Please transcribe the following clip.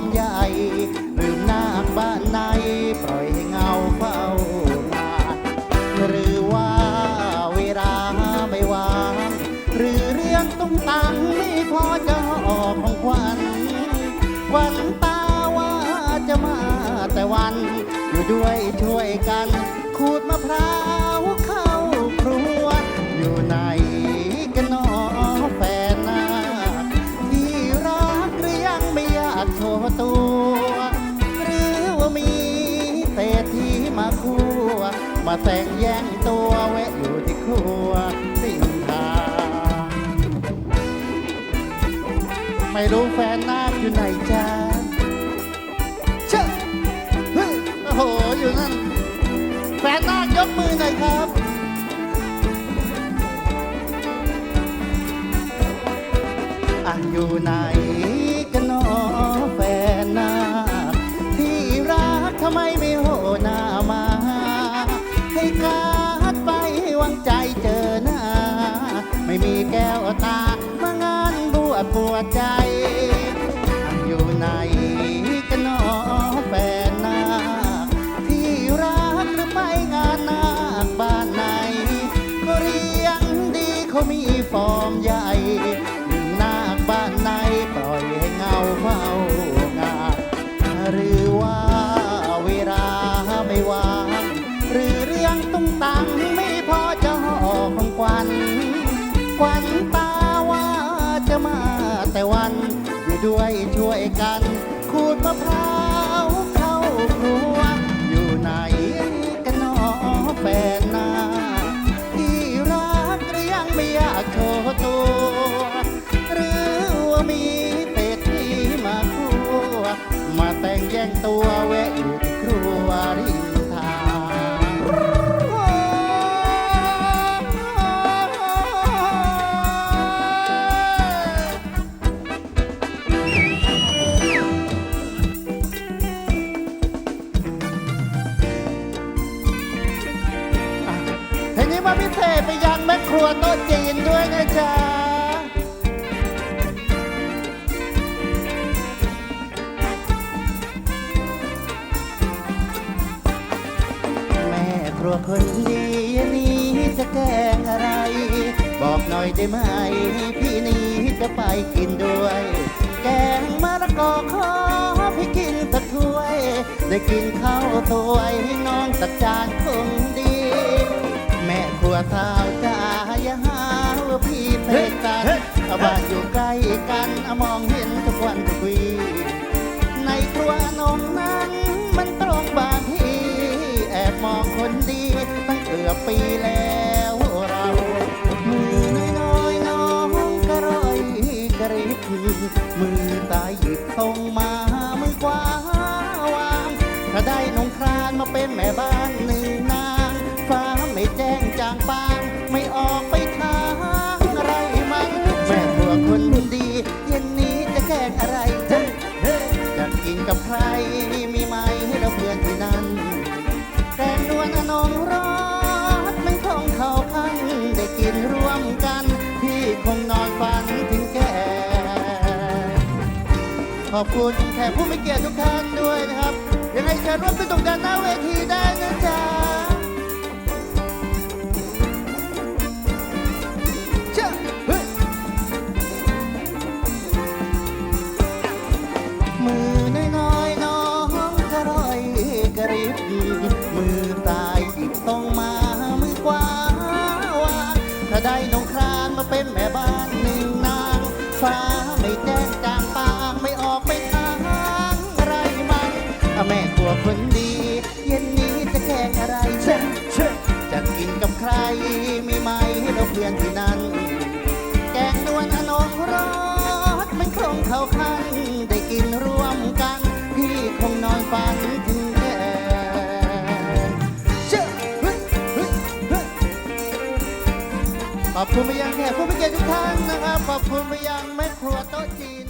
มใหญ่ลืมนาคบ้านในปล่อยเงาเฝ้านาหรือว่าเวลาไม่วางหรือเรื่องต้องตังไม่พอจะออกของควันวันตาว่าจะมาแต่วัน อยู่ด้วยช่วยกัน ขูดมะพร้าวเข้าครัวอยู่ใน ตัว หรือว่ามีเศรษฐีมาคู่มาแต่งแย่งตัวแวะอยู่ที่ครัวสิงทาไม่รู้แฟนนาคอยู่ไหนจ้าเชื่อเฮ้ยโอ้โหอยู่นั่น แฟนนาคยกมือหน่อยครับอะอยู่ไหน แก้วตาเมางานบวชปวดใจ อยู่ไหนกันเนอแฟนนาที่รักหรือไปงานนาบ้านไหนก็เรียงดีเขามีฟอร์มใหญ่ ด้วยช่วยกัน ขูดมะพร้าวเข้าครัว อยู่ไหนกันหนอแฟนนาที่รักเรียังไม่อยากโชว์ตัว หรือว่ามีเต็กที่มาคู่มาแต่งแย่งตัวแวะอยู่ ทีนี้มาพิเศษไปยังแม่ครัวโต๊ะจีนด้วยนะจ๊ะแม่ครัวคนดีนี้จะแกงอะไร บอกหน่อยได้ไหม พี่นี้จะไปกินด้วย แกงมะละกอขอพี่กินสักถ้วย ได้กินข้าวสวยน้องสักจานคงดี แม่ครัวสาวจ้าอย่าหาว่าพี่เตะกันเอาบ้านอยู่ใกล้กันเอามองเห็นทุกวันทุกวีในครัวนมนั้นมันตรงบางทีแอบมองคนดีตั้งเกือบปีแล้วเรามือน้อยๆน้องกระรอยกระริบมือางปางไม่ออกไปทางอะไรมันแม่ครัวคนดี เย็นนี้จะแกล้งอะไรจะอยากกินกับใครมีไหมให้เราเพื่อนที่นั่นแกงนวลอนงรสมันคงเข้ากันได้กินร่วมกัน พี่คงนอนฝันถึงแก่ขอบคุณแขกผู้มีเกียรติทุกท่านด้วยนะครับยังไงเชิญร่วมสนุกกันหน้าเวทีได้นะ ถ้าได้นงครานมาเป็นแม่บ้านหนึ่งนาง ฟ้าไม่แจ้งจางปางไม่ออกไปทางไรมันอะแม่ครัวคนดี เย็นนี้จะแกงอะไรเช่เช่จะกินกับใครมีไหมให้เราเพื่อนที่นั่น แกงนวลอนงรสมันคงเข้าคันได้กินร่วมกัน พี่คงนอนฝันถึง อบคุณไปยังแขกผู้มีเกียรติทุกท่านนะครับ ขอบคุณไปยังแม่ครัวโต๊ะจีน